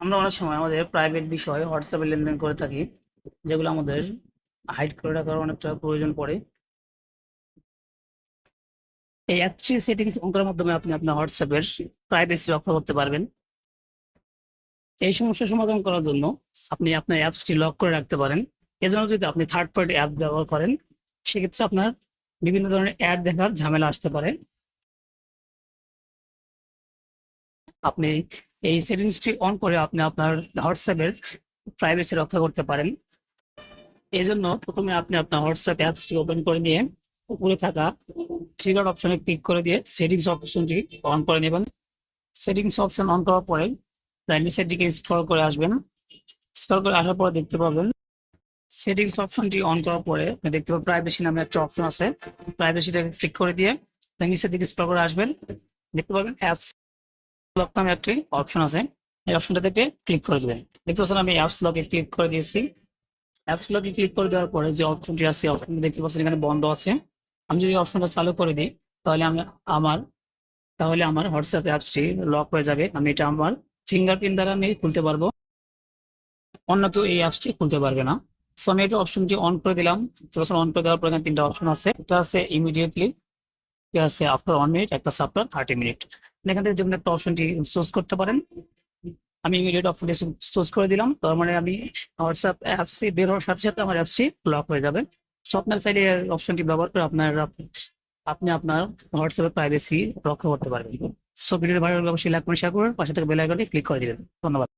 আমরা অনেক সময় আমাদের প্রাইভেট বিষয় হোয়াটসঅ্যাপে লেনদেন করে থাকি, যেগুলো আমাদের হাইড করে রাখার অনেকটা প্রয়োজন পড়ে। এই অ্যাপসি সেটিংস অন করার মাধ্যমে আপনি আপনার হোয়াটসঅ্যাপের প্রাইভেসি রক্ষা করতে পারবেন। এই সমস্যার সমাধান করার জন্য আপনি আপনার অ্যাপসটি লক করে রাখতে পারেন। এজন্য যদি আপনি থার্ড পার্টি অ্যাপ ব্যবহার করেন, সেক্ষেত্রে আপনার বিভিন্ন ধরনের অ্যাড দেখার ঝামেলা আসতে পারে। আপনি এই সেটিংসটি অন করে আপনি আপনার হোয়াটসঅ্যাপের প্রাইভেসি রক্ষা করতে পারেন। এই জন্য প্রথমে আপনি আপনার হোয়াটসঅ্যাপ অ্যাপসটি ওপেন করে নিয়ে উপরে থাকা ট্রিগার অপশনে ক্লিক করে দিয়ে সেটিংস অপশনটি অন করে নেবেন। সেটিংস অপশন অন করার পরে নিচের দিকে স্ক্রল করে আসবেন। স্ক্রল করে আসার পর দেখতে পাবেন সেটিংস অপশনটি অন করার পরে দেখতে পাবেন প্রাইভেসি নামে একটা অপশন আছে। প্রাইভেসিটাকে ক্লিক করে দিয়ে নিচের দিকে স্ক্রল করে আসবেন। দেখতে পাবেন অ্যাপস লক নামে একটি অপশন আছে। এই অপশনটা থেকে ক্লিক করে দেবেন। দেখতে পাচ্ছেন আমি অ্যাপস লকে ক্লিক করে দিয়েছি। অ্যাপস লকে ক্লিক করে দেওয়ার পরে যে অপশনটি আছে অপশনটি দেখতে পাচ্ছেন এখানে বন্ধ আছে। আমি যদি অপশনটা চালু করে দিই, তাহলে আমি আমার, তাহলে আমার হোয়াটসঅ্যাপ অ্যাপসটি লক হয়ে যাবে। আমি এটা আমার ফিঙ্গারপ্রিন্ট দ্বারা আমি খুলতে পারব। অন্য কেউ এই অ্যাপসটি খুলতে পারবে না। সো আমি এটা অপশনটি অন করে দিলাম। অন করে দেওয়ার পর এখানে তিনটা অপশন আছে। একটা আছে ইমিডিয়েটলি আছে আফটার ওয়ান মিনিট একটা আছে আফটার থার্টি মিনিট এখান থেকে যে কোনো একটা অপশনটি সোর্স করতে পারেন। আমি ইমিডিয়েট অপশনটি সোর্স করে দিলাম। তার মানে আমি হোয়াটসঅ্যাপ অ্যাপসি বের হওয়ার সাথে সাথে আমার অ্যাপসি ব্লক হয়ে যাবে। সো আপনার চাইলে অপশনটি ব্যবহার করে আপনার আপনি আপনার হোয়াটসঅ্যাপের প্রাইভেসি রক্ষা করতে পারবেন। সো ভিডিওটি ভালো লাগলে অবশ্যই লাইক করে শেয়ার করুন। পাশে থেকে বেল আইকনে ক্লিক করে দিবেন। ধন্যবাদ।